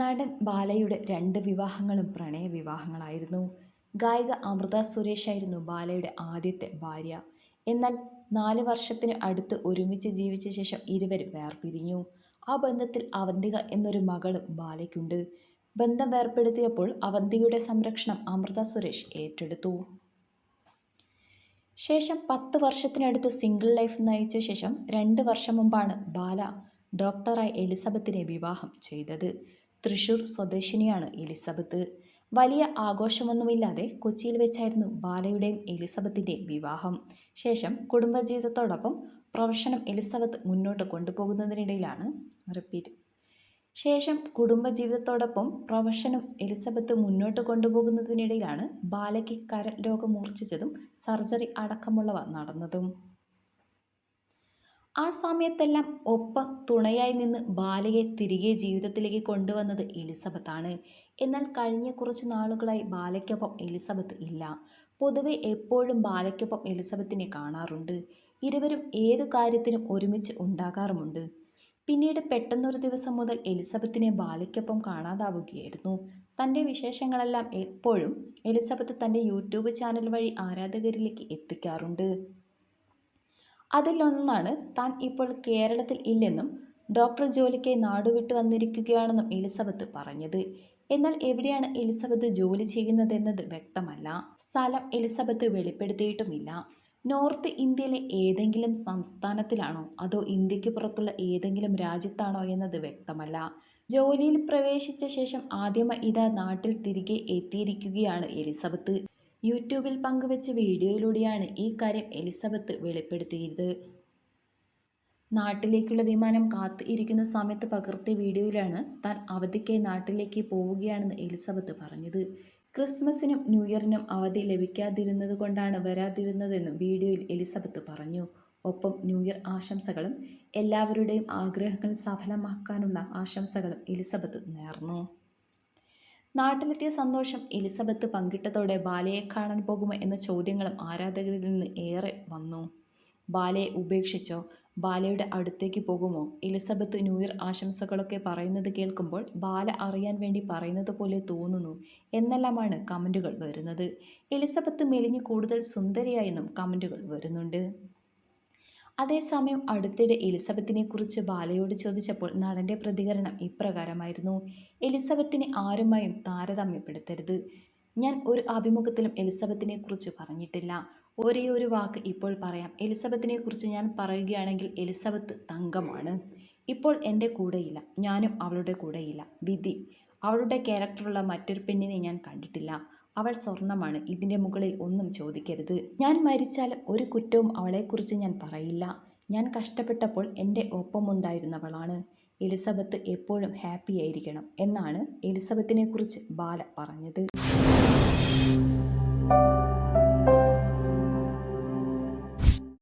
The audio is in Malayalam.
നടൻ ബാലയുടെ രണ്ട് വിവാഹങ്ങളും പ്രണയ വിവാഹങ്ങളായിരുന്നു. ഗായിക അമൃത സുരേഷ് ആയിരുന്നു ബാലയുടെ ആദ്യത്തെ ഭാര്യ. എന്നാൽ നാല് വർഷത്തിന് അടുത്ത് ഒരുമിച്ച് ജീവിച്ച ശേഷം ഇരുവരും വേർപിരിഞ്ഞു. ആ ബന്ധത്തിൽ അവന്തിക എന്നൊരു മകളും ബാലയ്ക്കുണ്ട്. ബന്ധം വേർപ്പെടുത്തിയപ്പോൾ അവന്തികയുടെ സംരക്ഷണം അമൃത സുരേഷ് ഏറ്റെടുത്തു. ശേഷം പത്ത് വർഷത്തിനടുത്ത് സിംഗിൾ ലൈഫ് നയിച്ച ശേഷം രണ്ട് വർഷം മുമ്പാണ് ബാല ഡോക്ടറായി എലിസബത്തിനെ വിവാഹം ചെയ്തത്. തൃശൂർ സ്വദേശിനിയാണ് എലിസബത്ത്. വലിയ ആഘോഷമൊന്നുമില്ലാതെ കൊച്ചിയിൽ വെച്ചായിരുന്നു ബാലയുടെയും എലിസബത്തിന്റെയും വിവാഹം. ശേഷം കുടുംബജീവിതത്തോടൊപ്പം പ്രൊഫഷനും എലിസബത്ത് മുന്നോട്ട് കൊണ്ടുപോകുന്നതിനിടയിലാണ്. റിപ്പീറ്റ്. ശേഷം കുടുംബജീവിതത്തോടൊപ്പം പ്രൊഫഷനും എലിസബത്ത് മുന്നോട്ട് കൊണ്ടുപോകുന്നതിനിടയിലാണ് ബാലയ്ക്ക് കരൾ രോഗം മൂർച്ഛിച്ചതും സർജറി അടക്കമുള്ളവ നടന്നതും. ആ സമയത്തെല്ലാം ഒപ്പം തുണയായി നിന്ന് ബാലയെ തിരികെ ജീവിതത്തിലേക്ക് കൊണ്ടുവന്നത് എലിസബത്താണ്. എന്നാൽ കഴിഞ്ഞ കുറച്ച് നാളുകളായി ബാലയ്ക്കൊപ്പം എലിസബത്ത് ഇല്ല. പൊതുവെ എപ്പോഴും ബാലയ്ക്കൊപ്പം എലിസബത്തിനെ കാണാറുണ്ട്. ഇരുവരും ഏതു കാര്യത്തിനും ഒരുമിച്ച് ഉണ്ടാകാറുമുണ്ട്. പിന്നീട് പെട്ടെന്നൊരു ദിവസം മുതൽ എലിസബത്തിനെ ബാലയ്ക്കൊപ്പം കാണാതാവുകയായിരുന്നു. തന്റെ വിശേഷങ്ങളെല്ലാം എപ്പോഴും എലിസബത്ത് തന്റെ യൂട്യൂബ് ചാനൽ വഴി ആരാധകരിലേക്ക് എത്തിക്കാറുണ്ട്. അതിലൊന്നാണ് താൻ ഇപ്പോൾ കേരളത്തിൽ ഇല്ലെന്നും ഡോക്ടർ ജോലിക്കായി നാടുവിട്ട് വന്നിരിക്കുകയാണെന്നും എലിസബത്ത് പറഞ്ഞത്. എന്നാൽ എവിടെയാണ് എലിസബത്ത് ജോലി ചെയ്യുന്നതെന്നത് വ്യക്തമല്ല. സ്ഥലം എലിസബത്ത് വെളിപ്പെടുത്തിയിട്ടുമില്ല. നോർത്ത് ഇന്ത്യയിലെ ഏതെങ്കിലും സംസ്ഥാനത്തിലാണോ അതോ ഇന്ത്യയ്ക്ക് പുറത്തുള്ള ഏതെങ്കിലും രാജ്യത്താണോ എന്നത് വ്യക്തമല്ല. ജോലിയിൽ പ്രവേശിച്ച ശേഷം ആദ്യമായി ഇതാ നാട്ടിൽ തിരികെ എത്തിയിരിക്കുകയാണ് എലിസബത്ത്. യൂട്യൂബിൽ പങ്കുവച്ച വീഡിയോയിലൂടെയാണ് ഈ കാര്യം എലിസബത്ത് വെളിപ്പെടുത്തിയത്. നാട്ടിലേക്കുള്ള വിമാനം കാത്ത് ഇരിക്കുന്ന സമയത്ത് പകർത്തിയ വീഡിയോയിലാണ് താൻ അവധിക്കായി നാട്ടിലേക്ക് പോവുകയാണെന്ന് എലിസബത്ത് പറഞ്ഞത്. ക്രിസ്മസിനും ന്യൂ ഇയറിനും അവധി ലഭിക്കാതിരുന്നത് കൊണ്ടാണ് വരാതിരുന്നതെന്നും വീഡിയോയിൽ എലിസബത്ത് പറഞ്ഞു. ഒപ്പം ന്യൂ ഇയർ ആശംസകളും എല്ലാവരുടെയും ആഗ്രഹങ്ങൾ സഫലമാക്കാനുള്ള ആശംസകളും എലിസബത്ത് നേർന്നു. നാട്ടിലെത്തിയ സന്തോഷം എലിസബത്ത് പങ്കിട്ടതോടെ ബാലയെ കാണാൻ പോകുമോ എന്ന ചോദ്യങ്ങളും ആരാധകരിൽ നിന്ന് ഏറെ വന്നു. ബാലയെ ഉപേക്ഷിച്ചോ? ബാലയുടെ അടുത്തേക്ക് പോകുമോ? എലിസബത്ത് ന്യൂയർ ആശംസകളൊക്കെ പറയുന്നത് കേൾക്കുമ്പോൾ ബാല അറിയാൻ വേണ്ടി പറയുന്നത് പോലെ തോന്നുന്നു എന്നെല്ലാമാണ് കമന്റുകൾ വരുന്നത്. എലിസബത്ത് മെലിഞ്ഞ് കൂടുതൽ സുന്ദരിയായെന്നും കമന്റുകൾ വരുന്നുണ്ട്. അതേസമയം അടുത്തിടെ എലിസബത്തിനെ കുറിച്ച് ബാലയോട് ചോദിച്ചപ്പോൾ നടന്റെ പ്രതികരണം ഇപ്രകാരമായിരുന്നു. എലിസബത്തിനെ ആരുമായും താരതമ്യപ്പെടുത്തരുത്. ഞാൻ ഒരു അഭിമുഖത്തിലും എലിസബത്തിനെ കുറിച്ച് പറഞ്ഞിട്ടില്ല. ഒരേ ഒരു വാക്ക് ഇപ്പോൾ പറയാം. എലിസബത്തിനെ കുറിച്ച് ഞാൻ പറയുകയാണെങ്കിൽ എലിസബത്ത് തങ്കമാണ്. ഇപ്പോൾ എന്റെ കൂടെയില്ല. ഞാനും അവളുടെ കൂടെയില്ല. വിധി. അവളുടെ ക്യാരക്ടറുള്ള മറ്റൊരു പെണ്ണിനെ ഞാൻ കണ്ടിട്ടില്ല. അവൾ സ്വർണമാണ്. ഇതിന്റെ മുകളിൽ ഒന്നും ചോദിക്കരുത്. ഞാൻ മരിച്ചാൽ ഒരു കുറ്റവും അവളെക്കുറിച്ച് ഞാൻ പറയില്ല. ഞാൻ കഷ്ടപ്പെട്ടപ്പോൾ എന്റെ ഒപ്പമുണ്ടായിരുന്നവളാണ്. എലിസബത്ത് എപ്പോഴും ഹാപ്പി ആയിരിക്കണം എന്നാണ് എലിസബത്തിനെക്കുറിച്ച് ബാല പറഞ്ഞത്.